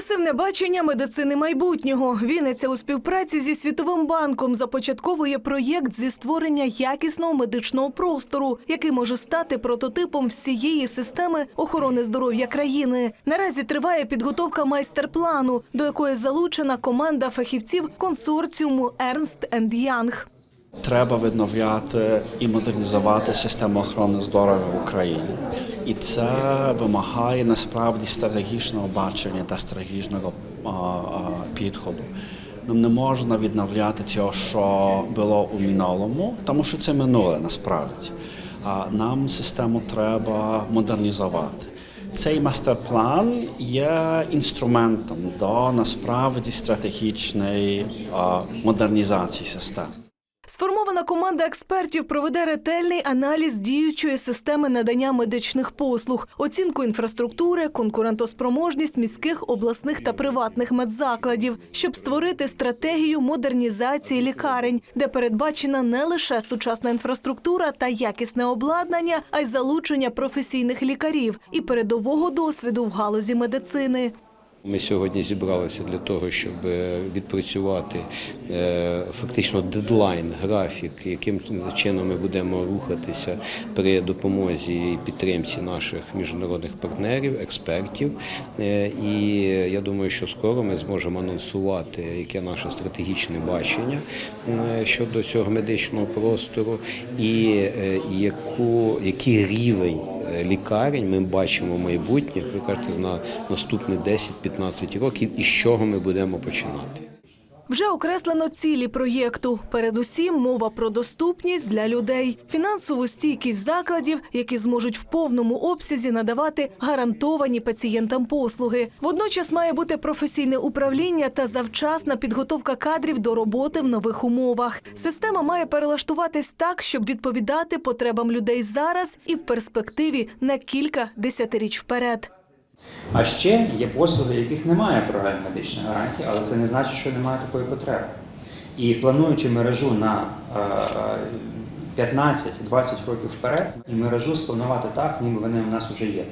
Прогресивне бачення медицини майбутнього. Вінниця у співпраці зі Світовим банком започатковує проєкт зі створення якісного медичного простору, який може стати прототипом всієї системи охорони здоров'я країни. Наразі триває підготовка майстер-плану, до якої залучена команда фахівців консорціуму Ernst Young. Треба відновляти і модернізувати систему охорони здоров'я в Україні. І це вимагає насправді стратегічного бачення та стратегічного підходу. Нам не можна відновляти цього, що було у минулому, тому що це минуле насправді. А нам систему треба модернізувати. Цей мастер-план є інструментом до насправді стратегічної модернізації системи. Сформована команда експертів проведе ретельний аналіз діючої системи надання медичних послуг, оцінку інфраструктури, конкурентоспроможність міських, обласних та приватних медзакладів, щоб створити стратегію модернізації лікарень, де передбачена не лише сучасна інфраструктура та якісне обладнання, а й залучення професійних лікарів і передового досвіду в галузі медицини. Ми сьогодні зібралися для того, щоб е, відпрацювати е, фактично дедлайн, графік, яким чином ми будемо рухатися при допомозі і підтримці наших міжнародних партнерів, експертів. Е, І я думаю, що скоро ми зможемо анонсувати, яке наше стратегічне бачення щодо цього медичного простору і яку, який рівень лікарень ми бачимо майбутнє, ви кажете, на наступні 10-15 років, і з чого ми будемо починати. Вже окреслено цілі проєкту. Передусім мова про доступність для людей, фінансову стійкість закладів, які зможуть в повному обсязі надавати гарантовані пацієнтам послуги. Водночас має бути професійне управління та завчасна підготовка кадрів до роботи в нових умовах. Система має перелаштуватись так, щоб відповідати потребам людей зараз і в перспективі на кілька десятиріч вперед. А ще є послуги, яких немає програм медичної гарантії, але це не значить, що немає такої потреби. І плануючи мережу на е, 15-20 років вперед, і мережу спланувати так, ніби вони у нас вже є.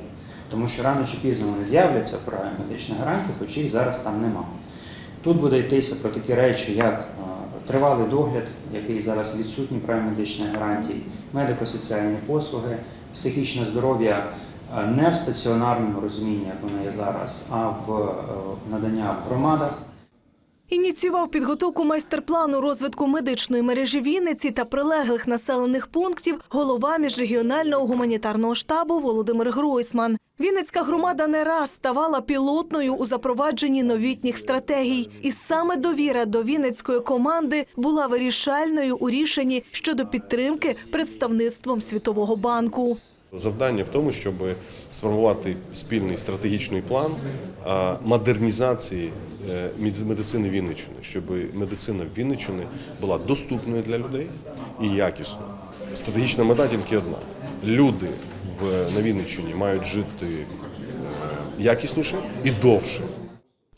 Тому що рано чи пізно вони з'являться в програмі медичної гарантії, хоч їх зараз там немає. Тут буде йтися про такі речі, як е, тривалий догляд, який зараз відсутній в програмі медичної гарантії, медико-соціальні послуги, психічне здоров'я е, не в стаціонарному розумінні, як воно є зараз, а в е, надання в громадах. Ініціював підготовку майстер-плану розвитку медичної мережі Вінниці та прилеглих населених пунктів голова міжрегіонального гуманітарного штабу Володимир Гройсман. Вінницька громада не раз ставала пілотною у запровадженні новітніх стратегій, і саме довіра до вінницької команди була вирішальною у рішенні щодо підтримки представництвом Світового банку. Завдання в тому, щоб сформувати спільний стратегічний план модернізації е, медицини Вінниччини, щоб медицина Вінниччини була доступною для людей і якісною. Стратегічна мета тільки одна: люди на Вінниччині мають жити е, якісніше і довше.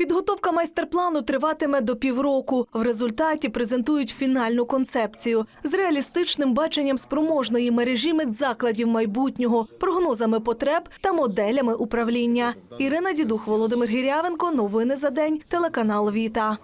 Підготовка майстер-плану триватиме до півроку. В результаті презентують фінальну концепцію з реалістичним баченням спроможної мережі медзакладів майбутнього, прогнозами потреб та моделями управління. Ірина Дідух, Володимир Гірявенко. Новини за день. Телеканал Віта.